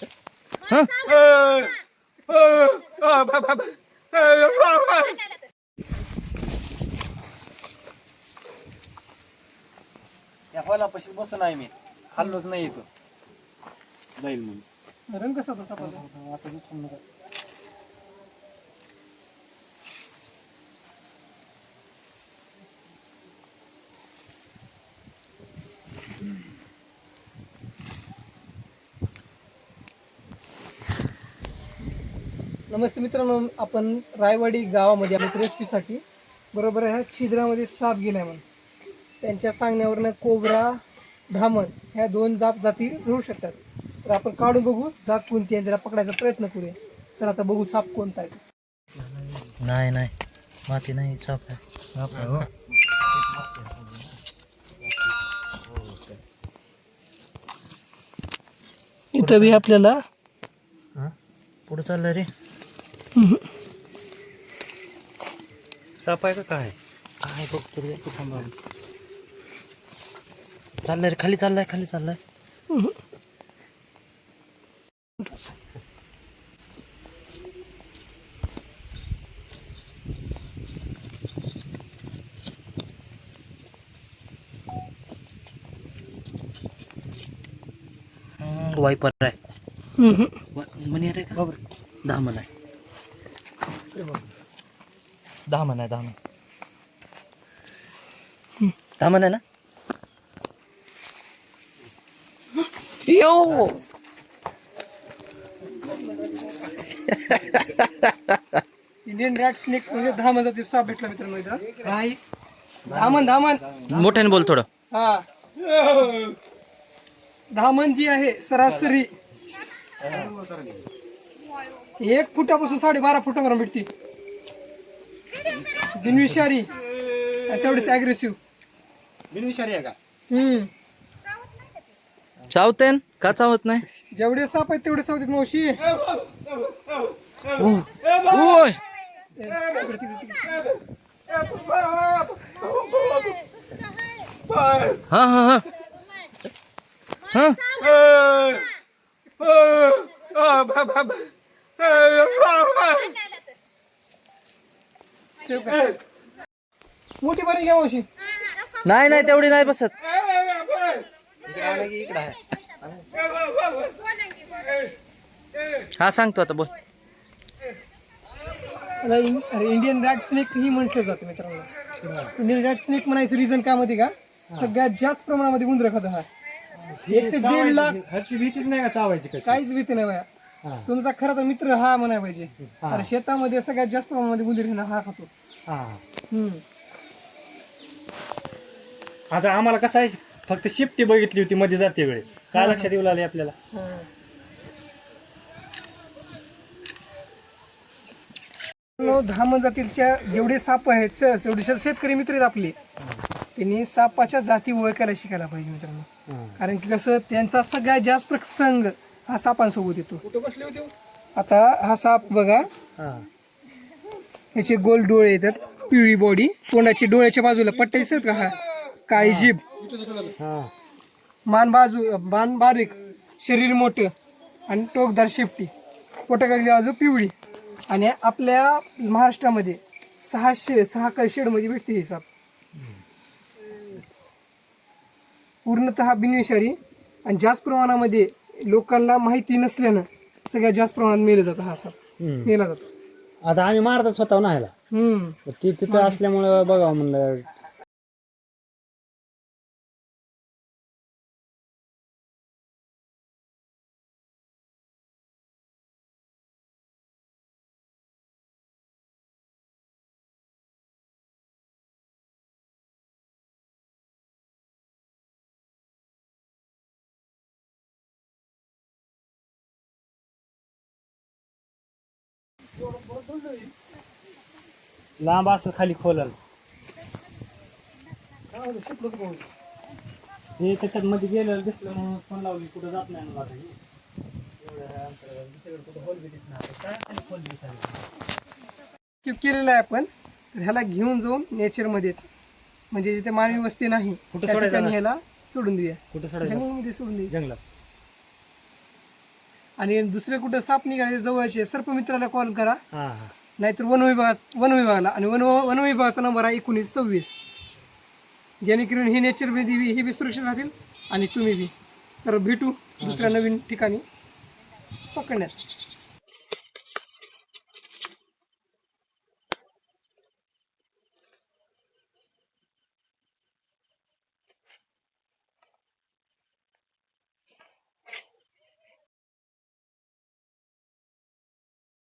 हं? या फळापाशीच बसून आहे मी हल्लोच नाही येतो जाईल म्हणून रंग कसा सापाचा? आता नमस्ते मित्रांनो आपण रायवाडी गावामध्ये आलो रेस्क्यूसाठी बरोबर ह्या छिद्रामध्ये साप गेलाय म्हणून. त्यांच्या सांगण्यावरनं कोबरा धामण ह्या दोन जाप जाती राहू शकतात. तर आपण काढून बघू जात कोणती आहे त्याला पकडायचा प्रयत्न करूया. चला आता बघू साप कोणता आहे. नाही नाही. माती नाही साप आहे हो. इथं बी आपल्याला हं? पुढं चाललं रे. साप आहे का काय? काय बघतो रे तू थांबा चाललंय रे खाली चाललाय खाली चाललाय. वायपर आहे. म्हणे रे का? दहा मन आहे. दहा मन आहे दहा मन दहा मन आहे ना? यो! इंडियन रॅट स्नेक म्हणजे धामण जाती साप भेटला मित्रांनो इथं. काय? धामण धामण मोठ्याने बोल थोडं. हा. धामण जी आहे सरासरी. एक फुटापासून साडेबारा फुटापर्यंत भेटते. बिनविषारी. तेवढेच अग्रेसिव्ह बिनविषारी आहे का? हम्म. चावतेन? का चावत नाही? जेवढे साप आहेत तेवढे सावतात मावशी. ओय! हा हा हा सेव कर. मोठी बरी घ्या मावशी. नाही नाही तेवढी नाही बसत. हा सांगतो आता बोल. अरे इंडियन रॅट स्नेक ही म्हटलं जातं मित्रांनो. इंडियन रॅट स्नेक म्हणायचं रिझन काय माहिती का? सगळ्यात जास्त प्रमाणामध्ये उंदर खाता हा. एक ते दीड लाख भीतीच नाही का चावायची कशी? काहीच भीती नाही. तुमचा खरा तर मित्र हा म्हणाय पाहिजे. अरे शेतामध्ये सगळ्यात जास्त प्रमाणामध्ये उंदीर हा खातो. हा. हम्म. आता आम्हाला कसं आहे फक्त शिफ्टी बघितली होती मध्ये जाते वेळेस. काय लक्षात येऊ लागले आपल्याला? हा. नो धामण जातीच्या जेवढे साप आहेत स- जेवढे शेत- शेतकरी मित्र आहेत आपले त्यांनी सापाच्या जाती ओळखायला शिकायला पाहिजे मित्रांनो. कारण की कसं त्यांचा सगळ्यात जास्त प्रसंग हा सापांसोबत येतो. कुठं बसले होते आता हा साप बघा. हा. याचे गोल डोळे येतात पिवळी बॉडी तोंडाची डोळ्याच्या बाजूला पट्ट्या दिसतात का? हा काळी जीभ. हा. मान बाजू मान बारीक. शरीर मोठं. आणि टोकदार शेपटी. पोटाकडली बाजू पिवळी. आणि आपल्या महाराष्ट्रामध्ये सहाशे सहा शेडमध्ये भेटते ही साप. पूर्णतः बिनविषारी. आणि जास्त प्रमाणामध्ये लोकांना माहिती नसल्यानं सगळ्यात जास्त प्रमाणात मेलं जातं हा साप. हम्म. मेला जातो. आता आम्ही मारतच स्वतः ना ह्याला. हम्म. ती तिथं असल्यामुळं बघावं म्हणलं. लांब असं खाली खोलल. हे त्याच्यात मध्ये गेलेलं दिसलं म्हणून फोन लावली कुठं जात नाही मला हे. केलेलं आहे आपण. तर ह्याला घेऊन जाऊन नेचरमध्येच म्हणजे जिथे मानवी वस्ती नाही कुठं त्या सोडायचं ठिकाणी ना? ह्याला सोडून देऊया. कुठं सोडायचं? जंगलमध्ये सोडून देऊ जंगलात. आणि दुसरे कुठं साप निघाले जवळचे सर्पमित्राला कॉल करा. हा हा. नाहीतर वन विभाग वन विभागाला. आणि वन वन विभागाचा नंबर आहे एकोणीस सव्वीस. जेणेकरून ही नेचर बी देवी ही बी सुरक्षित राहतील आणि तुम्ही बी. तर भेटू दुसऱ्या नवीन ठिकाणी. पकडण्यास